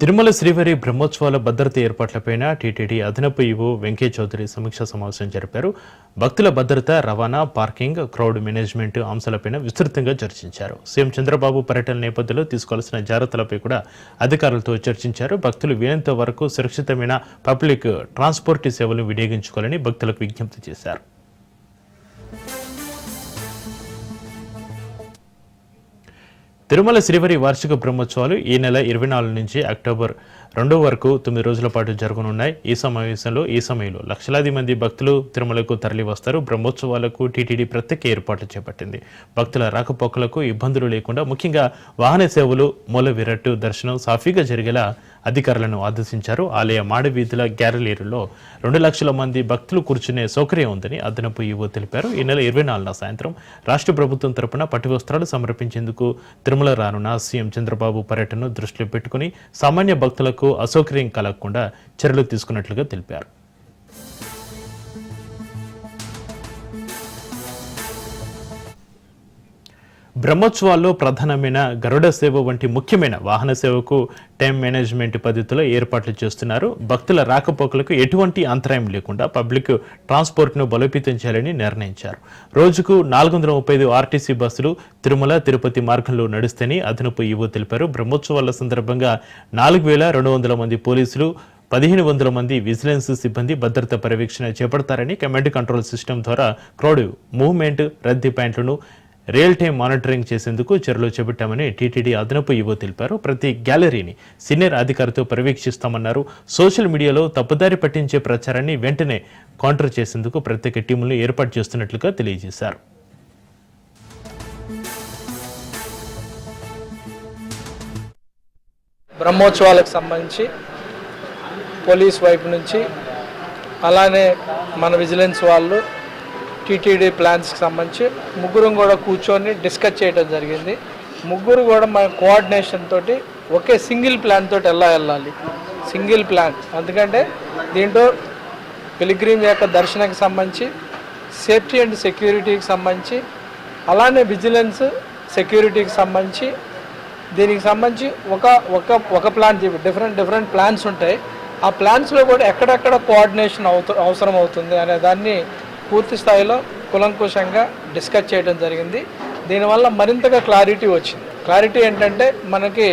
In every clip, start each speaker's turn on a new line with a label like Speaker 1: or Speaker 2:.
Speaker 1: తిరుమల శ్రీవారి బ్రహ్మోత్సవాల భద్రత ఏర్పాట్లపై టీటీడీ అదనపు ఈవో వెంకయ్య చౌదరి సమీక్షా సమావేశం జరిపారు. భక్తుల భద్రత రవాణా పార్కింగ్ క్రౌడ్ మేనేజ్మెంట్ అంశాలపైన విస్తృతంగా చర్చించారు. సీఎం చంద్రబాబు పర్యటన నేపథ్యంలో తీసుకోవాల్సిన జాగ్రత్తలపై కూడా అధికారులతో చర్చించారు. భక్తులు వీలంత వరకు సురక్షితమైన పబ్లిక్ ట్రాన్స్పోర్ట్ సేవలను వినియోగించుకోవాలని భక్తులకు విజ్ఞప్తి చేశారు. తిరుమల శ్రీవారి వార్షిక బ్రహ్మోత్సవాలు ఈ నెల ఇరవై నాలుగు నుంచి అక్టోబర్ రెండో వరకు తొమ్మిది రోజుల పాటు జరగనున్నాయి. ఈ సమావేశంలో ఈ సమయంలో లక్షలాది మంది భక్తులు తిరుమలకు తరలి వస్తారు బ్రహ్మోత్సవాలకు టీటీడీ ప్రత్యేక ఏర్పాట్లు చేపట్టింది. భక్తుల రాకపోకలకు ఇబ్బందులు లేకుండా ముఖ్యంగా వాహన సేవలు మూల విరట్టు దర్శనం సాఫీగా జరిగేలా అధికారులను ఆదేశించారు. ఆలయ మాడవీధుల గ్యారలేరులో రెండు లక్షల మంది భక్తులు కూర్చునే సౌకర్యం ఉందని అదనపు ఈవో తెలిపారు. ఈ నెల ఇరవై నాలుగున సాయంత్రం రాష్ట్ర ప్రభుత్వం తరపున పట్టు వస్త్రాలు సమర్పించేందుకు తిరుమల రానున్న సీఎం చంద్రబాబు పర్యటనను దృష్టిలో పెట్టుకుని సామాన్య భక్తులకు అసౌకర్యం కలగకుండా చర్యలు తీసుకున్నట్లుగా తెలిపారు. బ్రహ్మోత్సవాల్లో ప్రధానమైన గరుడ సేవ వంటి ముఖ్యమైన వాహన సేవకు టైం మేనేజ్మెంట్ పద్ధతిలో ఏర్పాట్లు చేస్తున్నారు. భక్తుల రాకపోకలకు ఎటువంటి అంతరాయం లేకుండా పబ్లిక్ ట్రాన్స్పోర్ట్ను బలోపేతం చేయాలని నిర్ణయించారు. రోజుకు నాలుగు వందల ముప్పై ఐదు ఆర్టీసీ బస్సులు తిరుమల తిరుపతి మార్గంలో నడుస్తాయని అదనపు ఈవో తెలిపారు. బ్రహ్మోత్సవాల సందర్భంగా నాలుగు వేల రెండు వందల మంది పోలీసులు పదిహేను వందల మంది విజిలెన్స్ సిబ్బంది భద్రత పర్యవేక్షణ చేపడతారని కమాండ్ కంట్రోల్ సిస్టమ్ ద్వారా క్రౌడ్ మూవ్మెంట్ రద్దీ పాయింట్లను రియల్ టైం మానిటరింగ్ చేసేందుకు చర్యలు చేపట్టామని టీటీడీ అదనపు ఈవో తెలిపారు. ప్రతి గ్యాలరీని సీనియర్ అధికారితో పర్యవేక్షిస్తామన్నారు. సోషల్ మీడియాలో తప్పుదారి పట్టించే ప్రచారాన్ని వెంటనే కౌంటర్ చేసేందుకు ప్రత్యేక టీములను ఏర్పాటు చేస్తున్నట్లుగా తెలియజేశారు.
Speaker 2: బ్రహ్మోత్సవాలకు సంబంధించి పోలీస్ వైపు నుంచి అలానే మన విజిలెన్స్ వాళ్ళు టీటీడీ ప్లాన్స్కి సంబంధించి ముగ్గురం కూడా కూర్చొని డిస్కస్ చేయడం జరిగింది. ముగ్గురు కూడా మన కోఆర్డినేషన్ తోటి ఒకే సింగిల్ ప్లాన్ తోటి ఎలా వెళ్ళాలి? Single plan. ఎందుకంటే దీంట్లో పిలిగ్రీమ్ యొక్క దర్శనకు సంబంధించి సేఫ్టీ అండ్ సెక్యూరిటీకి సంబంధించి అలానే విజిలెన్స్ సెక్యూరిటీకి సంబంధించి దీనికి సంబంధించి ఒక ఒక ఒక ప్లాన్ డిఫరెంట్ డిఫరెంట్ ప్లాన్స్ ఉంటాయి. ఆ ప్లాన్స్లో కూడా ఎక్కడెక్కడ కోఆర్డినేషన్ అవసరం అవుతుంది అనే దాన్ని పూర్తి స్థాయిలో కులంకుశంగా డిస్కస్ చేయడం జరిగింది. దీనివల్ల మరింతగా క్లారిటీ వచ్చింది. క్లారిటీ ఏంటంటే మనకి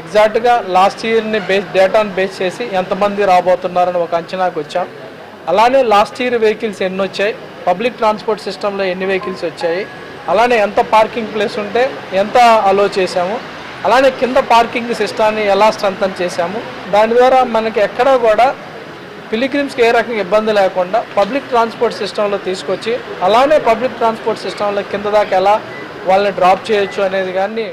Speaker 2: ఎగ్జాక్ట్గా లాస్ట్ ఇయర్ని బేస్ డేటాను బేస్ చేసి ఎంతమంది రాబోతున్నారని ఒక అంచనాకు వచ్చాం. అలానే లాస్ట్ ఇయర్ వెహికల్స్ ఎన్ని వచ్చాయి? పబ్లిక్ ట్రాన్స్పోర్ట్ సిస్టంలో ఎన్ని వెహికల్స్ వచ్చాయి? అలానే ఎంత పార్కింగ్ ప్లేస్ ఉంటే ఎంత అలో చేశాము? అలానే కింద పార్కింగ్ సిస్టాన్ని ఎలా స్ట్రెంథన్ చేశాము? దాని ద్వారా మనకి ఎక్కడా కూడా పిలిగ్రిమ్స్కి ఏ రకంగా ఇబ్బంది లేకుండా పబ్లిక్ ట్రాన్స్పోర్ట్ సిస్టంలో తీసుకొచ్చి అలానే పబ్లిక్ ట్రాన్స్పోర్ట్ సిస్టంలో కింద దాకా ఎలా వాళ్ళని డ్రాప్ చేయొచ్చు అనేది కానీ